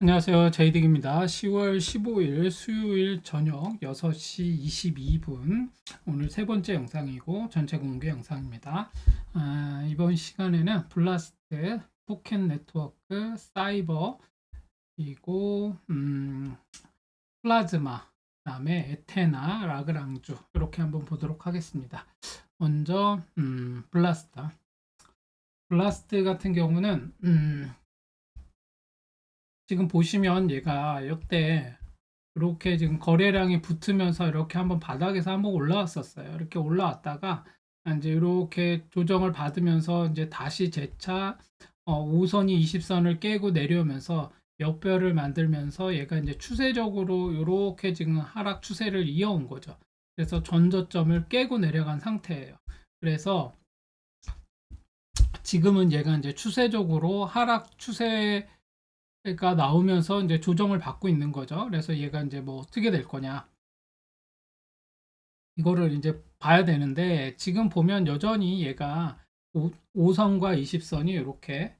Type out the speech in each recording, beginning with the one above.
안녕하세요. 제이딕입니다. 10월 15일 수요일 저녁 6시 22분. 오늘 세 번째 영상이고 전체 공개 영상입니다. 아, 이번 시간에는 블라스트, 포켓 네트워크, 사이버, 그리고 음, 플라즈마, 그다음에 에테나, 라그랑주 이렇게 한번 보도록 하겠습니다. 먼저 음, 블라스트. 블라스트 같은 경우는 음, 지금 보시면 얘가 역대 이렇게 지금 거래량이 붙으면서 이렇게 한번 바닥에서 한번 올라왔었어요. 이렇게 올라왔다가 이제 이렇게 조정을 받으면서 이제 다시 재차 어, 5선이 20선을 깨고 내려오면서 역별을 만들면서 얘가 이제 추세적으로 이렇게 지금 하락 추세를 이어온 거죠. 그래서 전저점을 깨고 내려간 상태예요. 그래서 지금은 얘가 이제 추세적으로 하락 추세 가 나오면서 이제 조정을 받고 있는 거죠. 그래서 얘가 이제 뭐 어떻게 될 거냐. 이거를 이제 봐야 되는데 지금 보면 여전히 얘가 5, 선과 20선이 이렇게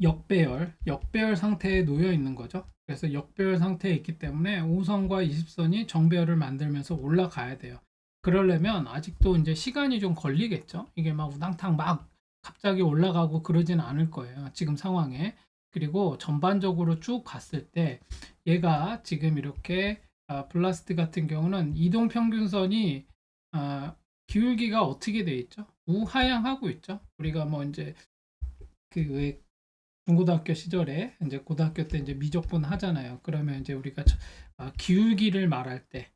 역배열, 역배열 상태에 놓여 있는 거죠. 그래서 역배열 상태에 있기 때문에 5선과 20선이 정배열을 만들면서 올라가야 돼요. 그러려면 아직도 이제 시간이 좀 걸리겠죠. 이게 막 우당탕 막 갑자기 올라가고 그러진 않을 거예요. 지금 상황에. 그리고 전반적으로 쭉 봤을 때 얘가 지금 이렇게 아, 블라스트 같은 경우는 이동 평균선이 아, 기울기가 어떻게 돼 있죠? 우하향하고 있죠. 우리가 뭐 이제 그 중고등학교 시절에 이제 고등학교 때 이제 미적분 하잖아요. 그러면 이제 우리가 아, 기울기를 말할 때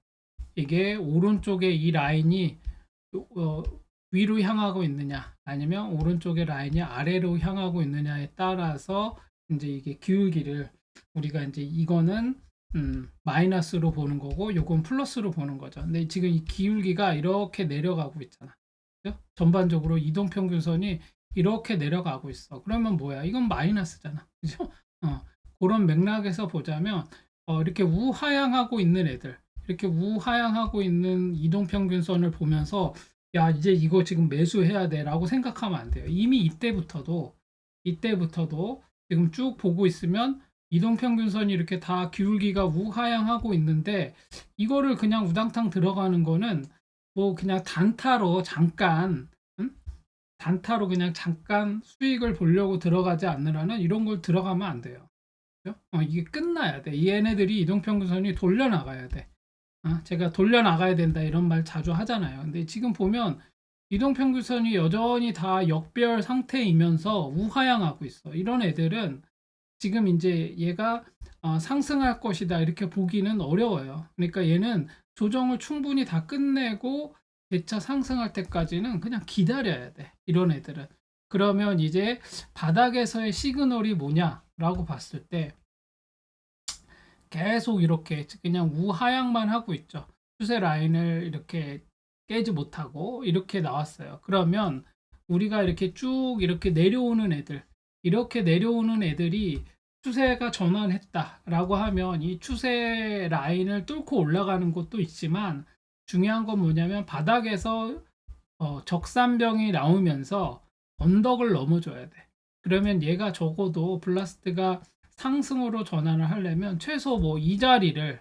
이게 오른쪽에 이 라인이 어, 위로 향하고 있느냐 아니면 오른쪽의 라인이 아래로 향하고 있느냐에 따라서 이제 이게 기울기를 우리가 이제 이거는 음, 마이너스로 보는 거고 요건 플러스로 보는 거죠. 근데 지금 이 기울기가 이렇게 내려가고 있잖아. 그죠? 전반적으로 이동 평균선이 이렇게 내려가고 있어. 그러면 뭐야? 이건 마이너스잖아. 그죠? 어, 그런 맥락에서 보자면 어, 이렇게 우하향하고 있는 애들 이렇게 우하향하고 있는 이동 평균선을 보면서 야 이제 이거 지금 매수해야 돼 라고 생각하면 안 돼요. 이미 이때부터도 이때부터도 지금 쭉 보고 있으면 이동평균선이 이렇게 다 기울기가 우하향하고 있는데 이거를 그냥 우당탕 들어가는 거는 뭐 그냥 단타로 잠깐 음? 단타로 그냥 잠깐 수익을 보려고 들어가지 않느라는 이런 걸 들어가면 안 돼요. 어, 이게 끝나야 돼. 얘네들이 이동평균선이 돌려나가야 돼. 어? 제가 돌려나가야 된다 이런 말 자주 하잖아요. 근데 지금 보면 이동평균선이 여전히 다 역배열 상태이면서 우하향하고 있어. 이런 애들은 지금 이제 얘가 어, 상승할 것이다 이렇게 보기는 어려워요. 그러니까 얘는 조정을 충분히 다 끝내고 재차 상승할 때까지는 그냥 기다려야 돼. 이런 애들은. 그러면 이제 바닥에서의 시그널이 뭐냐라고 봤을 때 계속 이렇게 그냥 우하향만 하고 있죠. 추세 라인을 이렇게 깨지 못하고 이렇게 나왔어요. 그러면 우리가 이렇게 쭉 이렇게 내려오는 애들, 이렇게 내려오는 애들이 추세가 전환했다라고 하면 이 추세 라인을 뚫고 올라가는 것도 있지만 중요한 건 뭐냐면 바닥에서 어, 적산병이 나오면서 언덕을 넘어줘야 돼. 그러면 얘가 적어도 블라스트가 상승으로 전환을 하려면 최소 뭐 이 자리를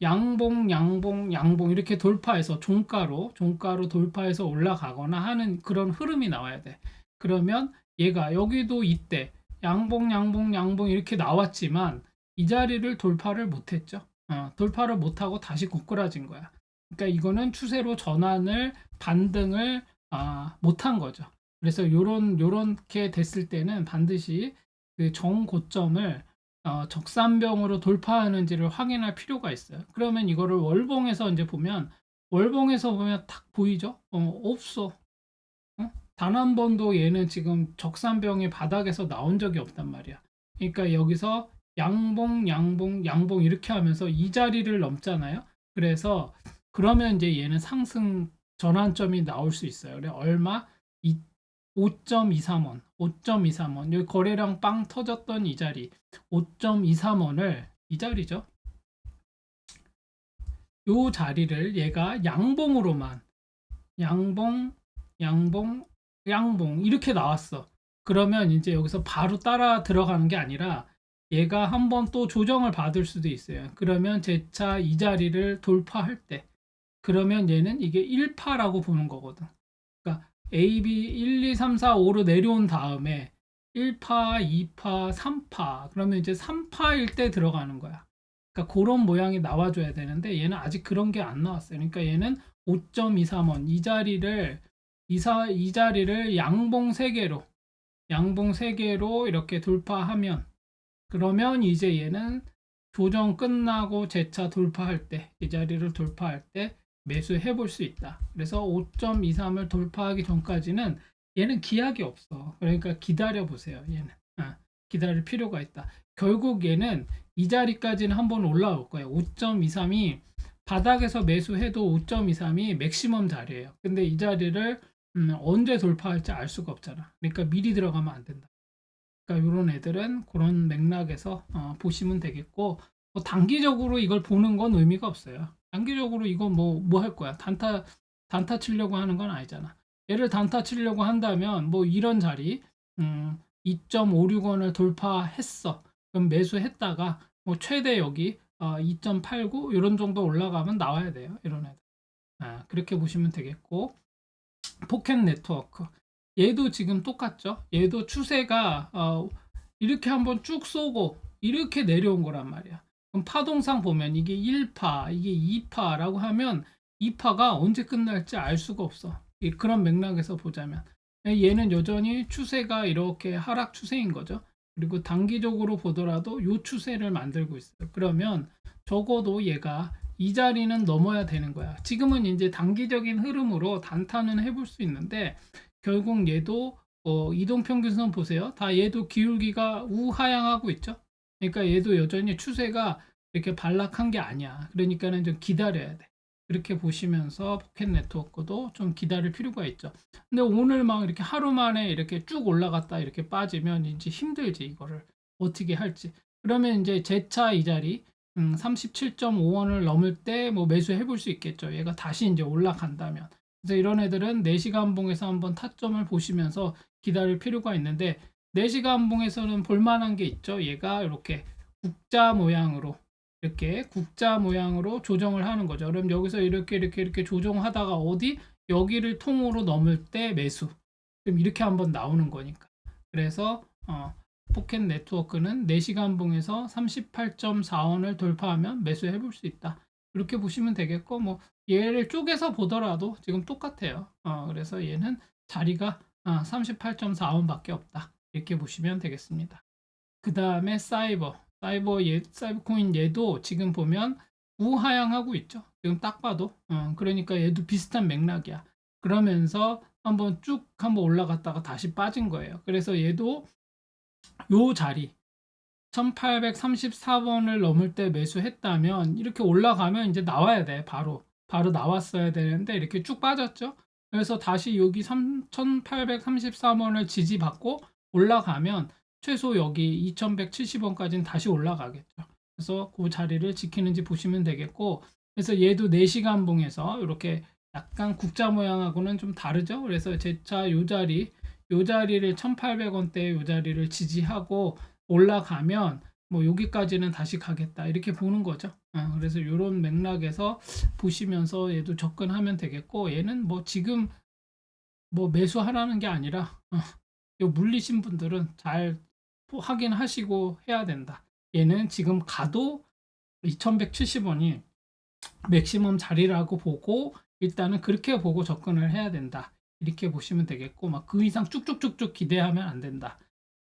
양봉, 양봉, 양봉 이렇게 돌파해서 종가로 종가로 돌파해서 올라가거나 하는 그런 흐름이 나와야 돼. 그러면 얘가 여기도 이때 양봉, 양봉, 양봉 이렇게 나왔지만 이 자리를 돌파를 못했죠. 어, 돌파를 못하고 다시 고꾸라진 거야. 그러니까 이거는 추세로 전환을 반등을 아, 못한 거죠. 그래서 요런 요렇게 됐을 때는 반드시 그 정고점을 어, 적산병으로 돌파하는지를 확인할 필요가 있어요. 그러면 이거를 월봉에서 이제 보면 월봉에서 보면 딱 보이죠? 어, 없어. 어? 단한 번도 얘는 지금 적산병이 바닥에서 나온 적이 없단 말이야. 그러니까 여기서 양봉, 양봉, 양봉 이렇게 하면서 이 자리를 넘잖아요. 그래서 그러면 이제 얘는 상승 전환점이 나올 수 있어요. 얼마? 5.23원, 5.23원. 여기 거래량 빵 터졌던 이 자리, 5.23원을 이 자리죠. 요 자리를 얘가 양봉으로만 양봉, 양봉, 양봉 이렇게 나왔어. 그러면 이제 여기서 바로 따라 들어가는 게 아니라 얘가 한번 또 조정을 받을 수도 있어요. 그러면 제차이 자리를 돌파할 때 그러면 얘는 이게 1파라고 보는 거거든. 그러니까 A, B 1, 2, 3, 4, 5로 내려온 다음에 1파, 2파, 3파 그러면 이제 3파일 때 들어가는 거야. 그러니까 그런 모양이 나와줘야 되는데 얘는 아직 그런 게 안 나왔어요. 그러니까 얘는 5.23원 이 자리를 이사 이 자리를 양봉 3개로 양봉 3개로 이렇게 돌파하면 그러면 이제 얘는 조정 끝나고 재차 돌파할 때 이 자리를 돌파할 때 매수해 볼 수 있다. 그래서 5.23을 돌파하기 전까지는 얘는 기약이 없어. 그러니까 기다려 보세요. 얘는 아, 기다릴 필요가 있다. 결국 얘는 이 자리까지는 한번 올라올 거예요. 5.23이 바닥에서 매수해도 5.23이 맥시멈 자리예요. 근데 이 자리를 음, 언제 돌파할지 알 수가 없잖아. 그러니까 미리 들어가면 안 된다. 그러니까 이런 애들은 그런 맥락에서 어, 보시면 되겠고 뭐 단기적으로 이걸 보는 건 의미가 없어요. 단기적으로 이거 뭐 뭐 할 거야? 단타 단타 치려고 하는 건 아니잖아. 얘를 단타 치려고 한다면 뭐 이런 자리 음, 2.56원을 돌파했어. 그럼 매수했다가 뭐 최대 여기 어, 2.89 이런 정도 올라가면 나와야 돼요. 이런 애들. 아, 그렇게 보시면 되겠고 포켓 네트워크 얘도 지금 똑같죠. 얘도 추세가 어, 이렇게 한번 쭉 쏘고 이렇게 내려온 거란 말이야. 그럼 파동상 보면 이게 1파, 이게 2파라고 하면 2파가 언제 끝날지 알 수가 없어. 이- 그런 맥락에서 보자면 얘는 여전히 추세가 이렇게 하락 추세인 거죠. 그리고 단기적으로 보더라도 요 추세를 만들고 있어요. 그러면 적어도 얘가 이 자리는 넘어야 되는 거야. 지금은 이제 단기적인 흐름으로 단타는 해볼 수 있는데 결국 얘도 어, 이동평균선 보세요. 다 얘도 기울기가 우하향하고 있죠. 그러니까 얘도 여전히 추세가 이렇게 반락한 게 아니야. 그러니까는 좀 기다려야 돼. 그렇게 보시면서 포켓 네트워크도 좀 기다릴 필요가 있죠. 근데 오늘 막 이렇게 하루 만에 이렇게 쭉 올라갔다 이렇게 빠지면 이제 힘들지 이거를 어떻게 할지. 그러면 이제 재차 이 자리 음, 37.5원을 넘을 때 뭐 매수해 볼 수 있겠죠. 얘가 다시 이제 올라간다면. 그래서 이런 애들은 4시간 봉에서 한번 타점을 보시면서 기다릴 필요가 있는데 4시간 봉에서는 볼만한 게 있죠. 얘가 이렇게 국자 모양으로 이렇게 국자 모양으로 조정을 하는 거죠. 그럼 여기서 이렇게 이렇게 이렇게 조정하다가 어디 여기를 통으로 넘을 때 매수. 그럼 이렇게 한번 나오는 거니까. 그래서 어, 포켓 네트워크는 4시간 봉에서 38.4원을 돌파하면 매수해 볼 수 있다. 이렇게 보시면 되겠고 뭐 얘를 쪼개서 보더라도 지금 똑같아요. 어, 그래서 얘는 자리가 어, 38.4원밖에 없다. 이렇게 보시면 되겠습니다. 그 다음에 사이버, 사이버 얘, 사이버 코인 얘도 지금 보면 우하향하고 있죠. 지금 딱 봐도. 어, 그러니까 얘도 비슷한 맥락이야. 그러면서 한번 쭉 한번 올라갔다가 다시 빠진 거예요. 그래서 얘도 요 자리 1834번을 넘을 때 매수했다면 이렇게 올라가면 이제 나와야 돼. 바로. 바로 나왔어야 되는데 이렇게 쭉 빠졌죠. 그래서 다시 여기 3833원을 지지받고 올라가면 최소 여기 2170원까지는 다시 올라가겠죠. 그래서 그 자리를 지키는지 보시면 되겠고 그래서 얘도 4시간 봉에서 이렇게 약간 국자 모양하고는 좀 다르죠. 그래서 제차 요 자리 요 자리를 1800원대 요 자리를 지지하고 올라가면 뭐 여기까지는 다시 가겠다 이렇게 보는 거죠. 어, 그래서 이런 맥락에서 보시면서 얘도 접근하면 되겠고 얘는 뭐 지금 뭐 매수하라는 게 아니라 어, 요 물리신 분들은 잘 확인하시고 해야 된다. 얘는 지금 가도 2170원이 맥시멈 자리라고 보고 일단은 그렇게 보고 접근을 해야 된다. 이렇게 보시면 되겠고 막 그 이상 쭉쭉쭉쭉 기대하면 안 된다.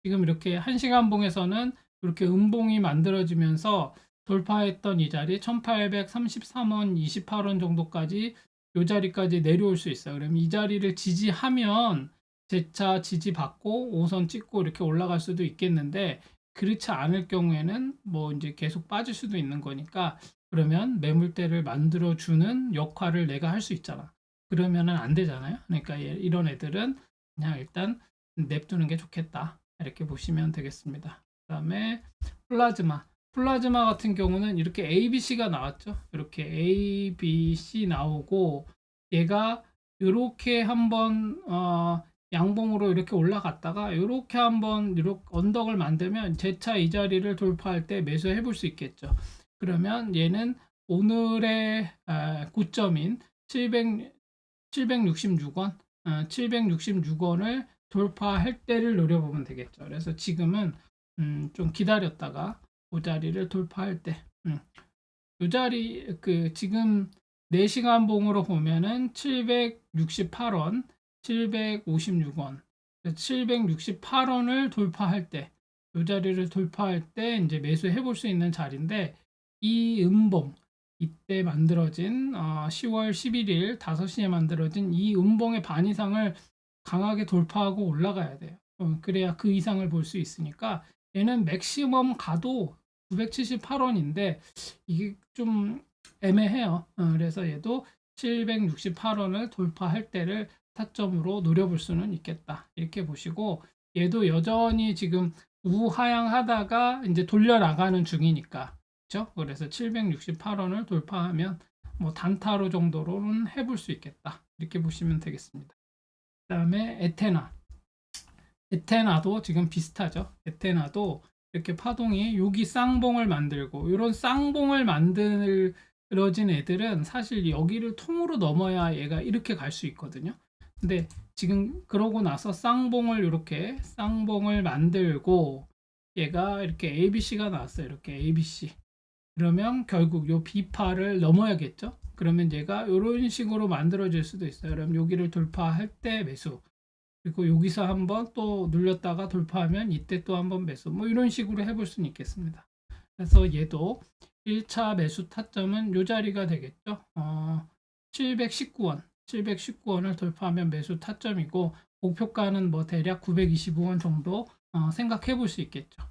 지금 이렇게 1시간 봉에서는 이렇게 음봉이 만들어지면서 돌파했던 이 자리 1833원 28원 정도까지 이 자리까지 내려올 수 있어요. 그러면 이 자리를 지지하면 재차 지지받고 5선 찍고 이렇게 올라갈 수도 있겠는데 그렇지 않을 경우에는 뭐 이제 계속 빠질 수도 있는 거니까 그러면 매물대를 만들어 주는 역할을 내가 할 수 있잖아. 그러면은 안 되잖아요. 그러니까 얘- 이런 애들은 그냥 일단 냅두는 게 좋겠다. 이렇게 보시면 되겠습니다. 그다음에 플라즈마. 플라즈마 같은 경우는 이렇게 A, B, C가 나왔죠. 이렇게 A, B, C 나오고 얘가 이렇게 한번 어, 양봉으로 이렇게 올라갔다가 이렇게 한번 이렇게 언덕을 만들면 재차 이 자리를 돌파할 때 매수해 볼 수 있겠죠. 그러면 얘는 오늘의 아, 고점인 700, 766원, 766원을 돌파할 때를 노려보면 되겠죠. 그래서 지금은 음, 좀 기다렸다가 그 자리를 돌파할 때, 음, 이 자리 그 지금 4시간 봉으로 보면은 768원, 756원, 768원을 돌파할 때, 이 자리를 돌파할 때 이제 매수해 볼 수 있는 자리인데 이 음봉 이때 만들어진 어, 10월 11일 5시에 만들어진 이 음봉의 반 이상을 강하게 돌파하고 올라가야 돼요. 어, 그래야 그 이상을 볼 수 있으니까 얘는 맥시멈 가도 978원인데 이게 좀 애매해요. 어, 그래서 얘도 768원을 돌파할 때를 타점으로 노려볼 수는 있겠다. 이렇게 보시고 얘도 여전히 지금 우하향하다가 이제 돌려 나가는 중이니까 그렇죠? 그래서 768원을 돌파하면 뭐 단타로 정도로는 해볼 수 있겠다. 이렇게 보시면 되겠습니다. 그다음에 에테나. 에테나도 지금 비슷하죠. 에테나도 이렇게 파동이 여기 쌍봉을 만들고 이런 쌍봉을 만들어진 애들은 사실 여기를 통으로 넘어야 얘가 이렇게 갈 수 있거든요. 근데 지금 그러고 나서 쌍봉을 이렇게 쌍봉을 만들고 얘가 이렇게 ABC가 나왔어요. 이렇게 ABC. 그러면 결국 요 B파를 넘어야겠죠. 그러면 얘가 이런 식으로 만들어질 수도 있어요. 그럼 여기를 돌파할 때 매수. 그리고 여기서 한번 또 눌렸다가 돌파하면 이때 또 한번 매수. 뭐 이런 식으로 해볼 수는 있겠습니다. 그래서 얘도 1차 매수 타점은 요 자리가 되겠죠. 어, 719원. 719원을 돌파하면 매수 타점이고 목표가는 뭐 대략 925원 정도 어, 생각해 볼 수 있겠죠.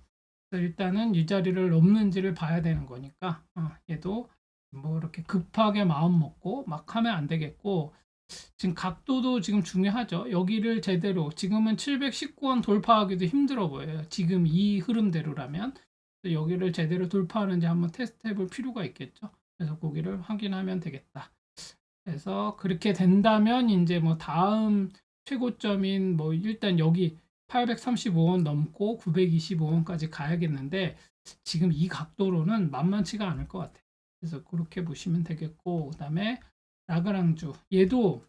일단은 이 자리를 넘는지를 봐야 되는 거니까 어, 얘도 뭐 이렇게 급하게 마음 먹고 막 하면 안 되겠고 지금 각도도 지금 중요하죠. 여기를 제대로 지금은 719원 돌파하기도 힘들어 보여요. 지금 이 흐름대로라면 여기를 제대로 돌파하는지 한번 테스트 해볼 필요가 있겠죠. 그래서 거기를 확인하면 되겠다. 그래서 그렇게 된다면 이제 뭐 다음 최고점인 뭐 일단 여기 835 원 넘고 925 원까지 가야겠는데 지금 이 각도로는 만만치가 않을 것 같아요. 그래서 그렇게 보시면 되겠고 그다음에 라그랑주 얘도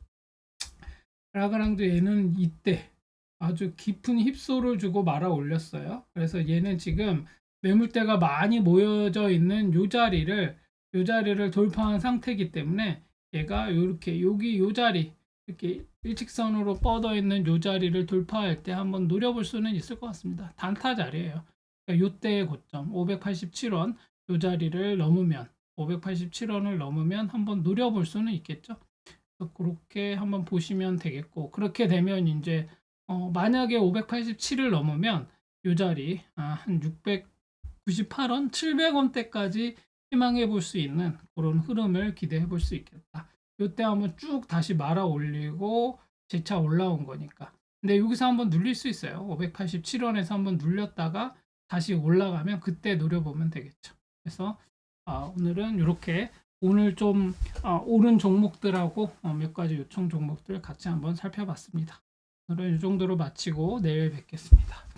라그랑주 얘는 이때 아주 깊은 힙소를 주고 말아 올렸어요. 그래서 얘는 지금 매물대가 많이 모여져 있는 요 자리를 요 자리를 돌파한 상태이기 때문에 얘가 이렇게 여기 요 자리 이렇게 일직선으로 뻗어 있는 요 자리를 돌파할 때 한번 노려볼 수는 있을 것 같습니다. 단타 자리예요. 그러니까 요때의 고점 587원 요 자리를 넘으면 587원을 넘으면 한번 노려볼 수는 있겠죠. 그렇게 한번 보시면 되겠고 그렇게 되면 이제 어, 만약에 587을 넘으면 요 자리 아, 한 698원, 700원대까지 희망해 볼 수 있는 그런 흐름을 기대해 볼 수 있겠다. 요때 한번 쭉 다시 말아 올리고 재차 올라온 거니까. 근데 여기서 한번 눌릴 수 있어요. 587원에서 한번 눌렸다가 다시 올라가면 그때 노려보면 되겠죠. 그래서 아, 오늘은 이렇게 오늘 좀 어, 오른 종목들하고 어, 몇 가지 요청 종목들 같이 한번 살펴봤습니다. 오늘은 이 정도로 마치고 내일 뵙겠습니다.